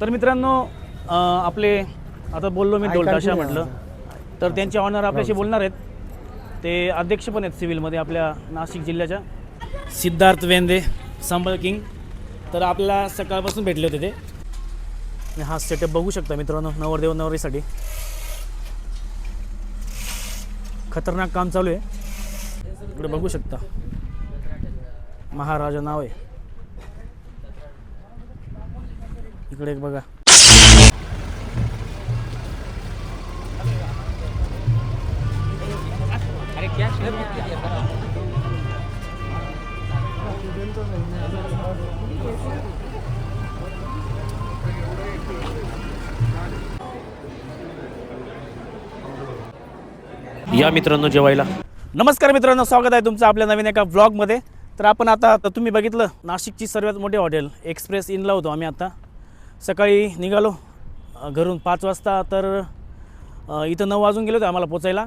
तर मित्रांनो अं, आपले आता बोललो मी ढोलताशा म्हटलं. तर त्यांचे ऑनर आपल्याशी बोलणार आहेत. ते अध्यक्ष पण आहेत सिव्हिलमध्ये आपल्या नाशिक जिल्ह्याच्या. सिद्धार्थ वेंदे संबळ किंग. तर आपल्याला सकाळपासून भेटले होते ते. हा सेटअप बघू शकता मित्रांनो नवरदेव नवरीसाठी. खतरनाक काम चालू आहे. इकडे बघू शकता. महाराजा नाव आहे. इकडे एक बघा. या मित्रांनो जेवायला. नमस्कार मित्रांनो स्वागत आहे तुमचं आपल्या नवीन एका व्लॉगमध्ये तर आपण आता आता तुम्ही बघितलं नाशिकची सर्वात मोठे हॉटेल एक्सप्रेस इनला होतो आम्ही आता. सकाळी निघालो. घरून पाच वाजता तर इथं नऊ वाजून गेलो होते आम्हाला पोचायला.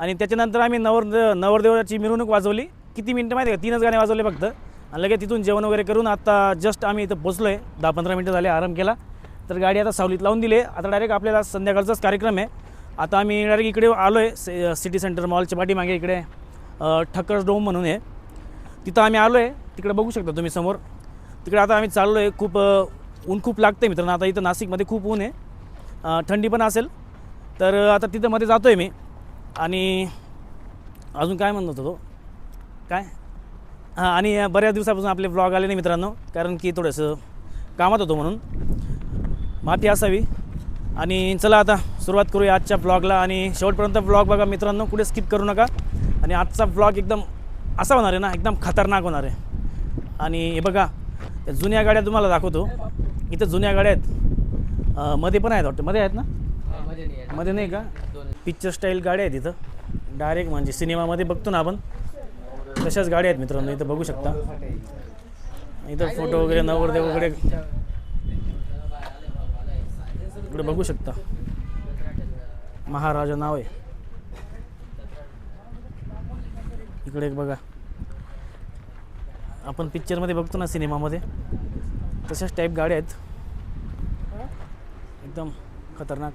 आणि त्याच्यानंतर आम्ही नवर नवरदेवाची मिरवणूक वाजवली. किती मिनटं माहिती आहे का? तीनच गाणे वाजवले फक्त. आणि लगेच तिथून जेवण वगैरे करून आता जस्ट आम्ही इथं पोचलो आहे दहा पंधरा मिनटं झाले आराम केला. तर गाडी आता सावलीत लावून दिली. आहे आता डायरेक्ट आपल्याला संध्याकाळचाच कार्यक्रम आहे. आता आम्ही डायरेक्ट इकडे आलो आहे सिटी सेंटर मॉलच्या पाठीमागे इकडे ठक्कर डोम म्हणून आहे. तिथं आम्ही आलो आहे तिकडे बघू शकता तुम्ही समोर. तिकडे आता आम्ही चाललो आहे खूप ऊन खूप लागतं आहे मित्रांनो. आता इथं नाशिकमध्ये खूप ऊन आहे. थंडी पण असेल. तर आता तिथं मध्ये जातो आहे मी. आणि अजून काय म्हणत होतो? काय? हां आणि बऱ्याच दिवसापासून आपले ब्लॉग आले नाही मित्रांनो. कारण की थोडंसं कामात होतो म्हणून. माती असावी. आणि चला आता सुरुवात करूया आजच्या ब्लॉगला आणि शेवटपर्यंत ब्लॉग बघा मित्रांनो. कुठे स्किप करू नका. आणि आजचा ब्लॉग एकदम असा होणार आहे ना एकदम खतरनाक होणार आहे. आणि हे बघा त्या जुन्या गाड्या तुम्हाला दाखवतो. इथं जुन्या गाड्या आहेत. मध्ये पण आहेत वाटतं. मध्ये आहेत ना? मध्ये नाही का? पिक्चर स्टाईल गाड्या आहेत इथं. डायरेक्ट म्हणजे सिनेमामध्ये बघतो ना आपण. तशाच गाड्या आहेत मित्रांनो इथं बघू शकता. इथं फोटो वगैरे नवरदेव वगैरे. इकडे बघू शकता. महाराजा नाव आहे. इकडे एक बघा. आपण पिक्चरमध्ये बघतो ना सिनेमामध्ये तशाच टाईप गाड्या आहेत. एकदम खतरनाक.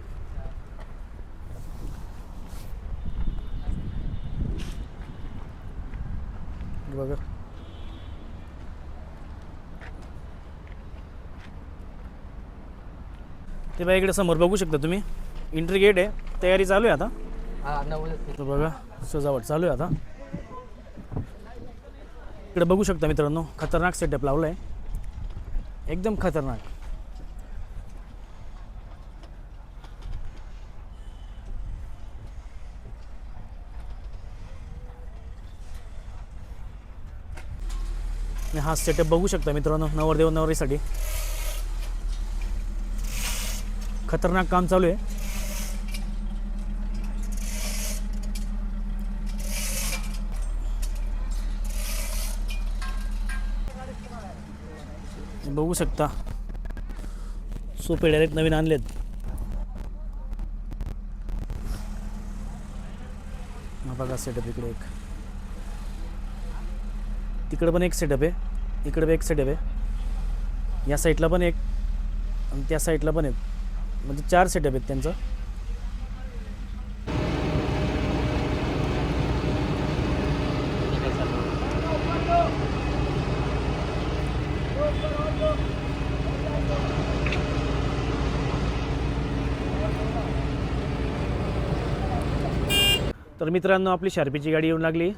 बघा. ते बघा इकडे समोर बघू शकता तुम्ही. एंट्री गेट आहे. तयारी चालू आहे आता. बघा सजावट चालू आहे आता. इकडे बघू शकता मित्रांनो खतरनाक सेटअप लावला आहे एकदम खतरनाक. हा सेटअप बघू शकता मित्रांनो नवरदेव नवरीसाठी. खतरनाक काम चालू आहे. बघू शकता. सोपे डायरेक्ट नवीन आणलेत. बघा सेटअप इकडे एक. तिकडं पण एक सेटअप आहे. इकडे पण एक सेटअप आहे. या साईडला पण एक आणि त्या साईडला पण एक. म्हणजे चार सेटअप आहेत त्यांचं. तर मित्रांनो आपली शार्पीची गाडी येऊन लागली.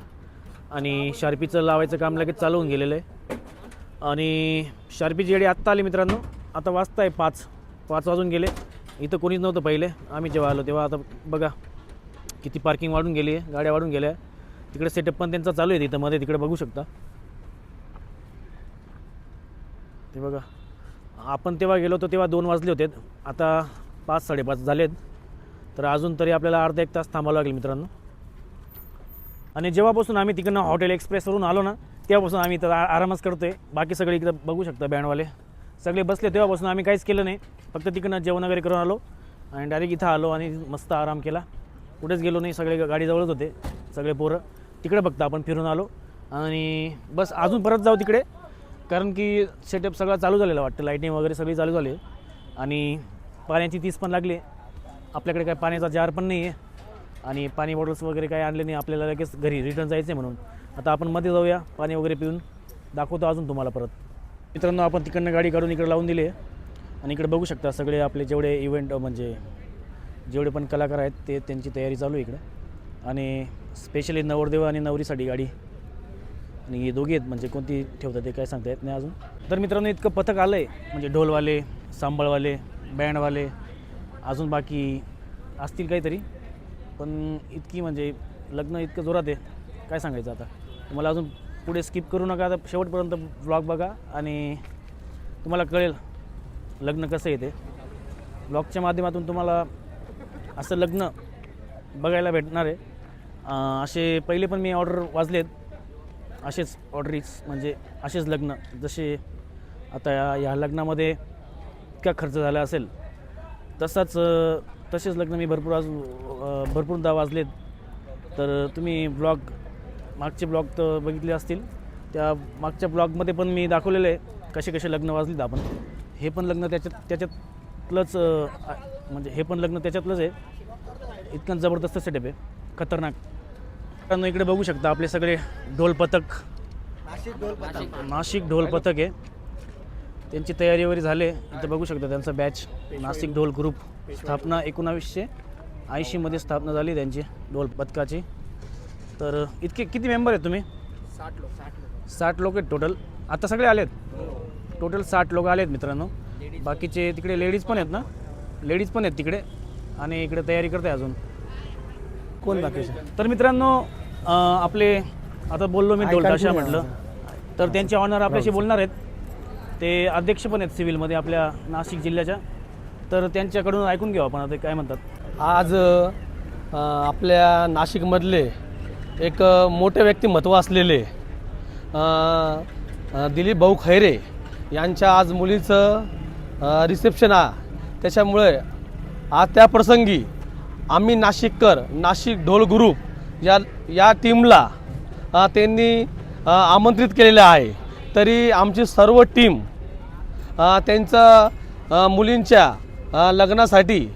आणि शार्पीचं लावायचं काम लगेच चालू होऊन गेलेलं आहे. आणि शार्पीची गाडी आत्ता आली मित्रांनो. आता वाजता आहे पाच पाच वाजून गेले. इथं कोणीच नव्हतं पहिले. आम्ही जेव्हा आलो तेव्हा आता बघा किती पार्किंग वाढून गेली आहे गाड्या वाढून गेल्या तिकडे सेटअप पण त्यांचा चालू आहे तिथं मध्ये तिकडे बघू शकता. ते बघा. आपण तेव्हा गेलो होतो तेव्हा दोन वाजले होते. आता पाच साडेपाच झालेत. तर अजून तरी आपल्याला अर्धा एक तास थांबावं लागेल मित्रांनो. आणि जेव्हापासून आम्ही तिकडनं हॉटेल एक्सप्रेसवरून आलो ना तेव्हापासून आम्ही इथं आरामच करतो आहे बाकी सगळे इकडं बघू शकता बँडवाले. सगळे बसले तेव्हापासून आम्ही काहीच केलं नाही. फक्त तिकडनं जेवण वगैरे करून आलो आणि डायरेक्ट इथं आलो आणि मस्त आराम केला. कुठेच गेलो नाही सगळे गाडीजवळच होते सगळे पोरं. तिकडे फक्त आपण फिरून आलो. आणि बस अजून परत जाऊ तिकडे कारण की सेटअप सगळा चालू झालेला वाटतं. लाईटिंग वगैरे सगळी चालू झाली. आणि पाण्याची तीस पण लागली. आपल्याकडे काय पाण्याचा जार पण नाही आहे आणि पाणी बॉटल्स वगैरे काही आणले नाही आपल्याला लगेच घरी रिटर्न जायचं आहे म्हणून. आता आपण मध्ये जाऊया पाणी वगैरे पिऊन. दाखवतो अजून तुम्हाला परत. मित्रांनो आपण तिकडनं गाडी काढून इकडे लावून दिली आहे. आणि इकडे बघू शकता सगळे आपले जेवढे इव्हेंट म्हणजे जेवढे पण कलाकार आहेत ते त्यांची तयारी चालू आहे इकडं. आणि स्पेशली नवरदेव आणि नवरीसाठी गाडी. आणि हे दोघे आहेत म्हणजे कोणती ठेवतात ते काय सांगता येत नाही अजून. तर मित्रांनो इतकं पथक आलं आहे म्हणजे ढोलवाले सांबळवाले बँडवाले अजून बाकी असतील काहीतरी. पण इतकी म्हणजे लग्न इतकं जोरात आहे. काय सांगायचं आता? तुम्हाला अजून पुढे स्किप करू नका आता शेवटपर्यंत ब्लॉग बघा आणि तुम्हाला कळेल लग्न कसं आहे ते. ब्लॉगच्या माध्यमातून तुम्हाला असं लग्न बघायला भेटणार आहे. असे पहिले पण मी ऑर्डर वाजलेत. असेच ऑर्डरीज म्हणजे असेच लग्न. जसे आता या लग्नामध्ये इतका खर्च झाला असेल तसाच तसेच लग्न मी भरपूर आज भरपूरदा वाजलेत. तर तुम्ही ब्लॉग मागचे ब्लॉग तर बघितले असतील. त्या मागच्या ब्लॉगमध्ये पण मी दाखवलेलं आहे कसे कसे लग्न वाजलेत आपण. हे पण लग्न त्याच्यात त्याच्यातलंच म्हणजे हे पण लग्न त्याच्यातलंच आहे. इतकं जबरदस्त सेटअप आहे. खतरनाक. मित्रांनो इकडे बघू शकता आपले सगळे ढोल पथक नाशिक ढोल पथक आहे. त्यांची तयारी वगैरे झाली. इथं बघू शकता त्यांचा बॅच नाशिक ढोल ग्रुप स्थापना एकोणावीसशे ऐंशीमध्ये स्थापना झाली त्यांची ढोल पथकाची. तर इतके किती मेंबर आहेत तुम्ही? साठ लोक साठ लोक. साठ लोक आहेत टोटल आता सगळे आलेत? टोटल साठ लोक आलेत मित्रांनो. बाकीचे तिकडे लेडीज पण आहेत ना? लेडीज पण आहेत तिकडे. आणि इकडे तयारी करते अजून. कोण बाकीचे तर मित्रांनो आपले आता बोललो मी ढोलताशा म्हटलं. तर त्यांचे ऑनर आपल्याशी बोलणार आहेत. ते अध्यक्ष पण आहेत सिव्हिलमध्ये आपल्या नाशिक जिल्ह्याच्या. तर त्यांच्याकडून ऐकून घेऊ आपण आता ते काय म्हणतात. आज आपल्या नाशिकमधले एक मोठे व्यक्तिमत्व असलेले दिलीप भाऊ खैरे यांच्या आज मुलीचं रिसेप्शन आहे त्याच्यामुळे आज त्या प्रसंगी आम्ही नाशिककर नाशिक ढोल ग्रुप या या टीमला त्यांनी आमंत्रित केलेलं आहे. तरी आमची सर्व टीम त्यांचं मुलींच्या लग्नासाठी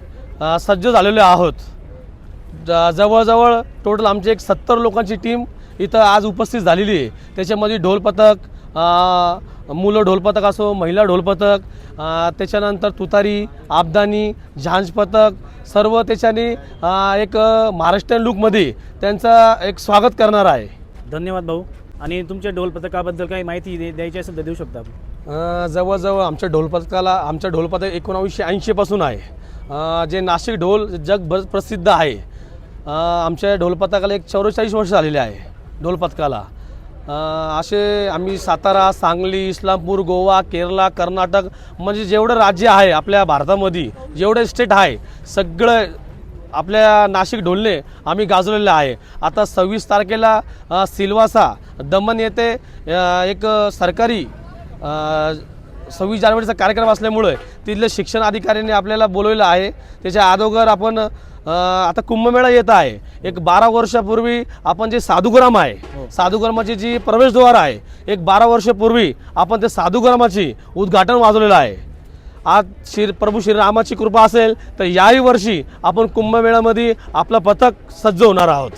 सज्ज झालेलो आहोत. ज- जवळजवळ टोटल आमची एक सत्तर लोकांची टीम इथं आज उपस्थित झालेली आहे. त्याच्यामध्ये ढोलपथक मुलं ढोलपथक असो महिला ढोलपथक त्याच्यानंतर तुतारी आबदानी झांज पथक सर्व त्याच्याने एक महाराष्ट्रीयन लुकमध्ये त्यांचं एक स्वागत करणार आहे. धन्यवाद भाऊ. आणि तुमच्या ढोल पथकाबद्दल काही माहिती दे- द्यायची असेल तर देऊ शकता आपण. जवळजवळ आमच्या ढोलपथकाला आमच्या ढोलपथक एकोणावीसशे ऐंशीपासून आहे. जे नाशिक ढोल जगभर प्रसिद्ध आहे. आमच्या ढोलपथकाला एक चौवेचाळीस वर्ष झालेले आहे ढोलपथकाला. असे आम्ही सातारा सांगली इस्लामपूर गोवा केरला कर्नाटक म्हणजे जेवढं राज्य आहे आपल्या भारतामध्ये जेवढे स्टेट आहे सगळं आपल्या नाशिक ढोलने आम्ही गाजवलेलं आहे. आता सव्वीस तारखेला सिल्वासा दमन येथे एक सरकारी सव्वीस जानेवारीचा कार्यक्रम असल्यामुळे तिथले शिक्षण अधिकाऱ्यांनी आपल्याला बोलवलं आहे. त्याच्या अगोदर आपण आता कुंभमेळा येत आहे. एक बारा वर्षापूर्वी आपण जे साधुग्राम आहे साधुग्रामाची जी प्रवेशद्वार आहे एक बारा वर्षापूर्वी आपण ते साधुग्रामाची उद्घाटन वाजवलेलं आहे. आज श्री प्रभू श्रीरामाची कृपा असेल तर याही वर्षी आपण कुंभमेळ्यामध्ये आपलं पथक सज्ज होणार आहोत.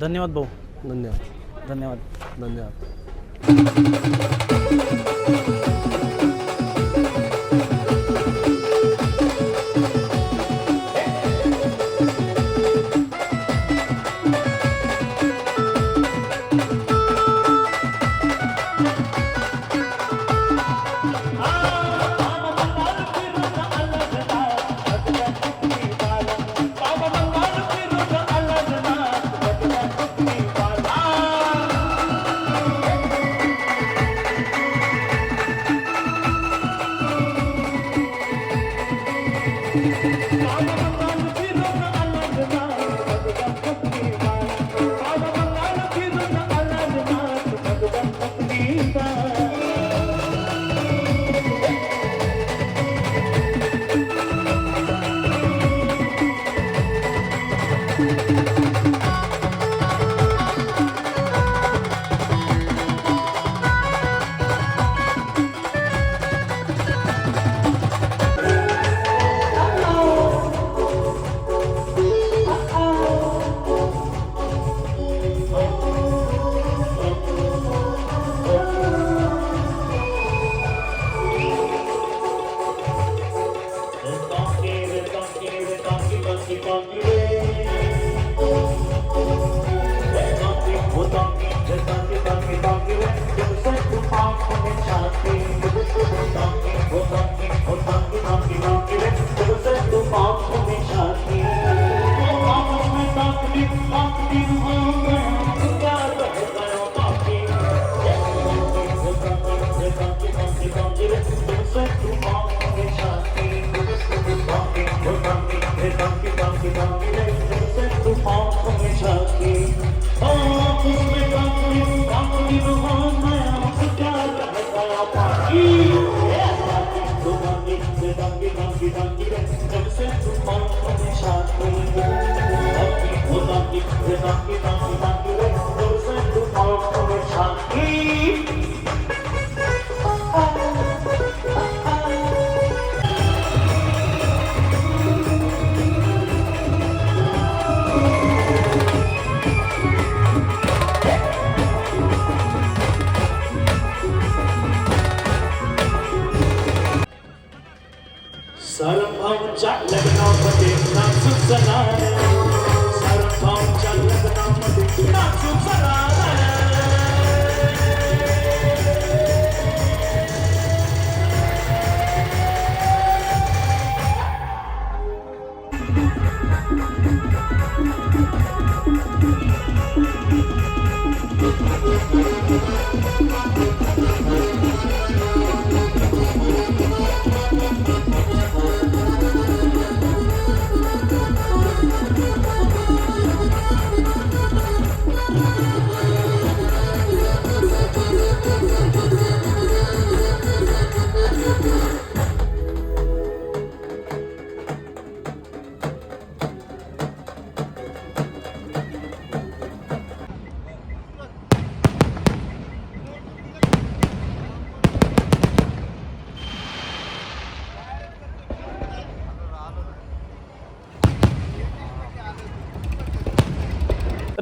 धन्यवाद भाऊ. धन्यवाद. धन्यवाद. धन्यवाद. Música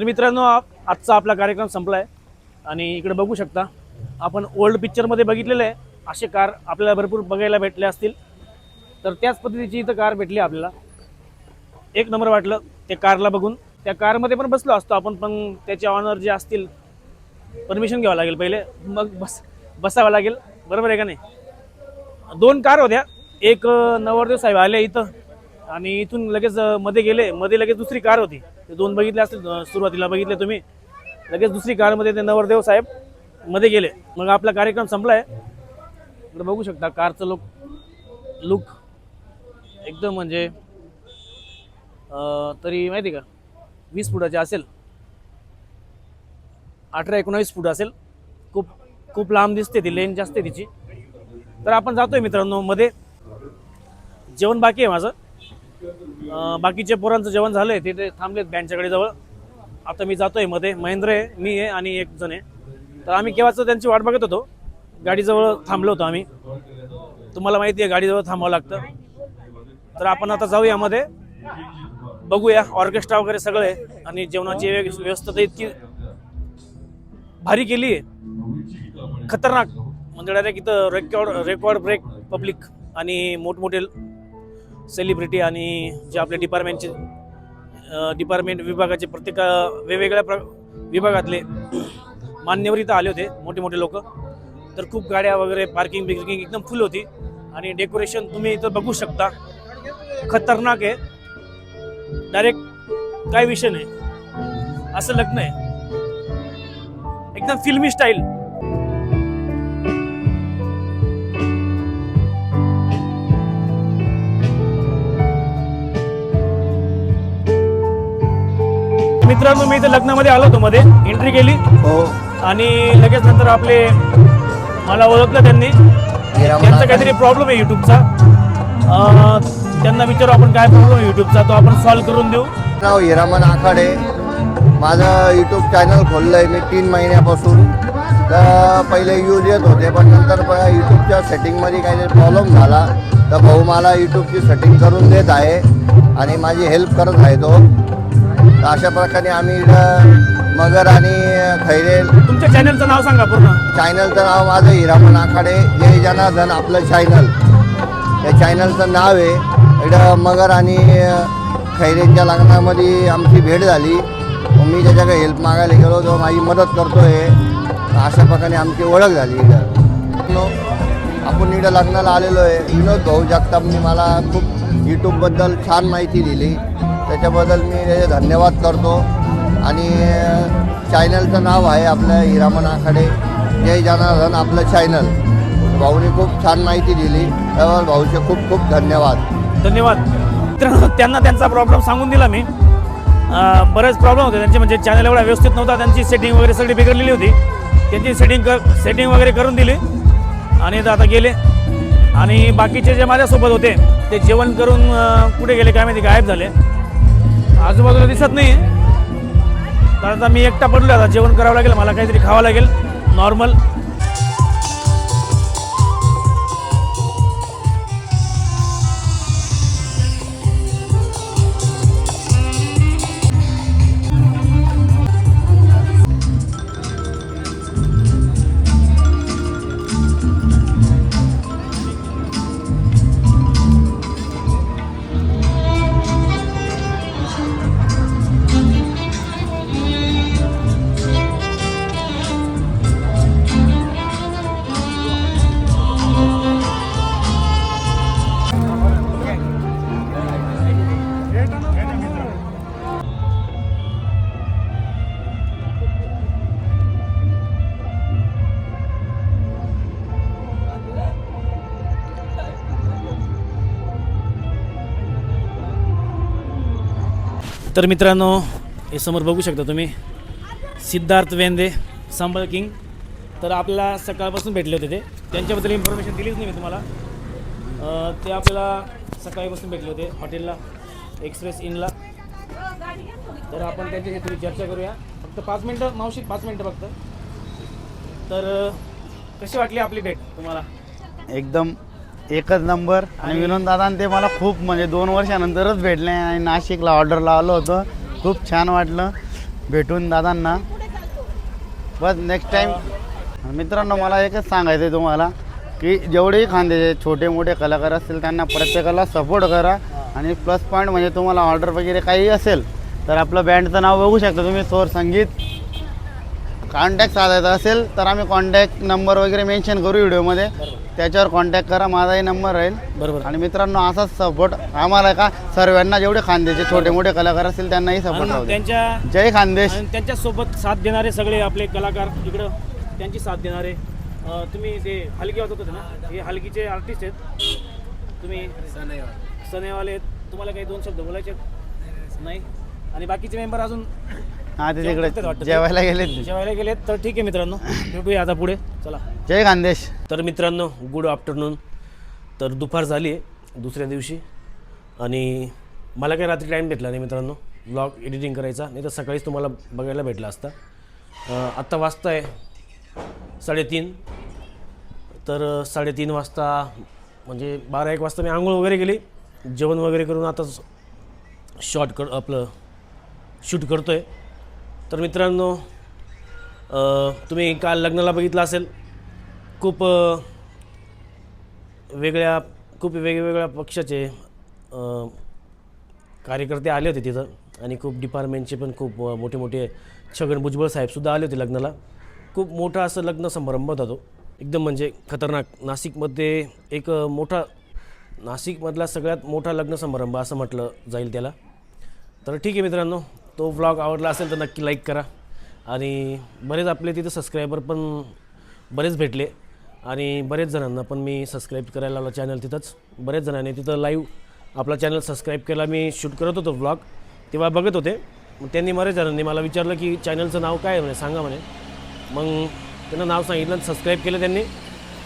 तर मित्रांनो आजचा आपला कार्यक्रम संपला आहे आणि इकडे बघू शकता आपण ओल्ड पिक्चरमध्ये बघितलेलं आहे. असे कार आपल्याला भरपूर बघायला भेटले असतील. तर त्याच पद्धतीची इथं कार भेटली आपल्याला. एक नंबर वाटलं त्या कारला बघून. त्या कारमध्ये पण बसलो असतो आपण पण त्याचे ऑनर जे असतील परमिशन घ्यावं लागेल पहिले. मग बस बसावं लागेल. बरोबर आहे का नाही? दोन कार होत्या. एक नवरदेव साहेब आले इथं. आणि इथून लगेच मध्ये गेले. मध्ये लगेच दुसरी कार होती. ते दोन बघितले असतील सुरुवातीला बघितले तुम्ही. लगेच दुसरी कारमध्ये ते नवरदेव साहेबमध्ये गेले. मग आपला कार्यक्रम संपला आहे इकडे बघू शकता कारचं लुक लुक एकदम म्हणजे तरी माहिती का? वीस फुटाचे असेल. अठरा एकोणावीस फूट असेल. खूप खूप लांब दिसते ती लेन जास्त तिची. तर आपण जातोय मित्रांनो मध्ये. जेवण बाकी आहे माझं. बाकीचे पोरांचं जेवण झालंय तिथे थांबलेत बँडच्याकडे जवळ. आता मी जातोयमध्ये महेंद्र आहे मी आहे आणि एक जण आहे. तर आम्ही केव्हाच त्यांची वाट बघत होतो. गाडीजवळ थांबलो होतो आम्ही. तुम्हाला माहिती आहे गाडीजवळ थांबावं लागतं. तर आपण आता जाऊया मध्ये बघूया ऑर्केस्ट्रा वगैरे सगळं आहे आणि जेवणाची व्यवस्था तर इतकी भारी केली आहे. खतरनाक. म्हणजे डायरेक्ट इथं रेकॉर्ड रेकॉर्ड ब्रेक पब्लिक आणि मोठमोठे सेलिब्रिटी आणि जे आपले डिपार्टमेंटचे डिपार्टमेंट विभागाचे प्रत्येक वेगवेगळ्या प्र विभागातले मान्यवर इथं आले होते मोठे मोठे लोक. तर खूप गाड्या वगैरे पार्किंग बिर्किंग एकदम फुल होती. आणि डेकोरेशन तुम्ही इथं बघू शकता. खतरनाक आहे. डायरेक्ट काय विषय नाही. असं लग्न आहे. एकदम फिल्मी स्टाईल मित्रांनो मी इथे लग्नामध्ये आलो होतो मध्ये. एंट्री केली. हो. आणि लगेच नंतर आपले मला ओळखलं त्यांनी. त्यांचा काहीतरी प्रॉब्लेम आहे युट्यूबचा त्यांना विचारू आपण काय प्रॉब्लेम आहे युट्यूबचा तो आपण सॉल्व्ह करून देऊ. नाव हिरामन आखाडे. माझं यूट्यूब चॅनल खोललं आहे मी तीन महिन्यापासून. तर पहिले यूज येत होते पण नंतर यूट्यूबच्या सेटिंगमध्ये काहीतरी प्रॉब्लेम झाला. तर भाऊ मला यूट्यूबची सेटिंग करून देत आहे आणि माझी हेल्प करत आहे तो. अशा प्रकारे आम्ही इकडं मगर आणि खैरे तुमच्या चॅनलचं नाव सांगा पूर्ण. चॅनलचं नाव माझं हिरामन आखाडे. जय जनार्दन आपलं चॅनल या चॅनलचं नाव आहे. इकडं मगर आणि खैरेंच्या लग्नामध्ये आमची भेट झाली. मी त्याच्याकडे हेल्प मागायला गेलो तो माझी मदत करतो आहे अशा प्रकारे आमची ओळख झाली इकडं आपण इकडं लग्नाला आलेलो आहे. विनोद भाऊ जगतापनी मला खूप यूट्यूबबद्दल छान माहिती दिली. त्याच्याबद्दल मी त्याचे धन्यवाद करतो. आणि चॅनलचं नाव आहे आपलं हिरामन आखाडे. जय जनार्दन आपलं चॅनल. भाऊने खूप छान माहिती दिली. त्यावर भाऊचे खूप खूप धन्यवाद. धन्यवाद. त्यांना त्यांचा प्रॉब्लेम सांगून दिला मी. बरेच प्रॉब्लेम होते त्यांचे. म्हणजे चॅनल एवढा व्यवस्थित नव्हता. त्यांची सेटिंग वगैरे सगळी बिघडलेली होती. त्यांची सेटिंग कर सेटिंग वगैरे करून दिली. आणि आता गेले. आणि बाकीचे जे माझ्यासोबत होते ते जेवण करून कुठे गेले काय माहिती गायब झाले. आजूबाजूला दिसत नाही कारण आता मी एकटा पडलो आता जेवण करावं लागेल मला काहीतरी खावं लागेल नॉर्मल तर मित्रांनो हे समोर बघू शकता तुम्ही. सिद्धार्थ वेंदे संबळ किंग. तर आपल्याला सकाळपासून भेटले होते ते. त्यांच्याबद्दल इन्फॉर्मेशन दिलीच नाही मी तुम्हाला. ते आपल्याला सकाळीपासून भेटले होते हॉटेलला एक्सप्रेस इनला तर आपण त्यांच्याशी थोडी चर्चा करूया. फक्त पाच मिनटं मावशी पाच मिनटं फक्त. तर कशी वाटली आपली भेट तुम्हाला? एकदम एकच नंबर. आणि विनोद दादा ते मला खूप म्हणजे दोन वर्षानंतरच भेटले आणि नाशिकला ऑर्डरला आलो होतो. खूप छान वाटलं. भेटून दादांना. बस नेक्स्ट टाईम मित्रांनो मला एकच सांगायचं आहे तुम्हाला की जेवढेही खांदे छोटे मोठे कलाकार असतील त्यांना प्रत्येकाला सपोर्ट करा. आणि प्लस पॉईंट म्हणजे तुम्हाला ऑर्डर वगैरे काही असेल तर आपलं बँडचं नाव बघू शकता तुम्ही. स्वर संगीत. कॉन्टॅक्ट साधायचा असेल तर आम्ही कॉन्टॅक्ट नंबर वगैरे मेन्शन करू व्हिडिओमध्ये. त्याच्यावर कॉन्टॅक्ट करा माझाही नंबर राहील. बरोबर. आणि मित्रांनो असाच सपोर्ट आम्हाला का? सर्वांना जेवढे खांद्याचे छोटे मोठे कलाकार असतील त्यांनाही सपोर्ट राहू. त्यांच्या जय खानदेश. आणि त्यांच्यासोबत साथ देणारे सगळे आपले कलाकार इकडं त्यांची साथ देणारे. अं, तुम्ही ते हलकी वाजवत होते ना हे हलकीचे आर्टिस्ट आहेत. तुम्ही सनेवाले. आहेत. तुम्हाला काही दोन शब्द बोलायचे आहेत? नाही? आणि बाकीचे मेंबर अजून? हा ते तिकडे. जेवायला गेले ते. जेवायला गेलेत. तर ठीक आहे मित्रांनो. भेटूया आता पुढे. चला. जय खानदेश तर मित्रांनो गुड आफ्टरनून तर दुपार झाली आहे दुसऱ्या दिवशी. आणि मला काही रात्री टाईम भेटला नाही मित्रांनो. ब्लॉग एडिटिंग करायचा. नाही तर सकाळीच तुम्हाला बघायला भेटला असता. आत्ता वाजता आहे साडेतीन. तर साडेतीन वाजता म्हणजे बारा एक वाजता मी आंघोळ वगैरे केली. जेवण वगैरे करून आता शॉर्ट कर आपलं शूट करतो आहे तर मित्रांनो तुम्ही काल लग्नाला बघितलं असेल खूप वेगळ्या खूप वेगवेगळ्या पक्षाचे कार्यकर्ते आले होते तिथं आणि खूप डिपार्टमेंटचे पण खूप मोठे मोठे छगन भुजबळ साहेबसुद्धा आले होते लग्नाला. खूप मोठा असं लग्न समारंभ होता तो. एकदम म्हणजे खतरनाक. नाशिकमध्ये एक मोठा नाशिकमधला सगळ्यात मोठा लग्न समारंभ असं म्हटलं जाईल त्याला. तर ठीक आहे मित्रांनो तो व्लॉग आवडला असेल तर नक्की लाईक करा. आणि बरेच आपले तिथं सबस्क्रायबर पण बरेच भेटले. आणि बरेच जणांना पण मी सबस्क्राईब करायला लावला चॅनल तिथंच. बरेच जणांनी तिथं लाईव्ह आपला चॅनल सबस्क्राईब केला. मी शूट करत होतो व्लॉग तेव्हा बघत होते. मग त्यांनी बरेच जणांनी मला विचारलं की चॅनलचं नाव काय म्हणे? सांगा म्हणे. मग त्यांना नाव सांगितलं आणि सबस्क्राईब केलं त्यांनी.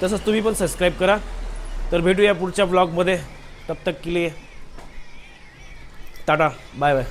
तसंच तुम्ही पण सबस्क्राईब करा. तर भेटूया पुढच्या ब्लॉगमध्ये तब तक के लिए टाटा. Bye bye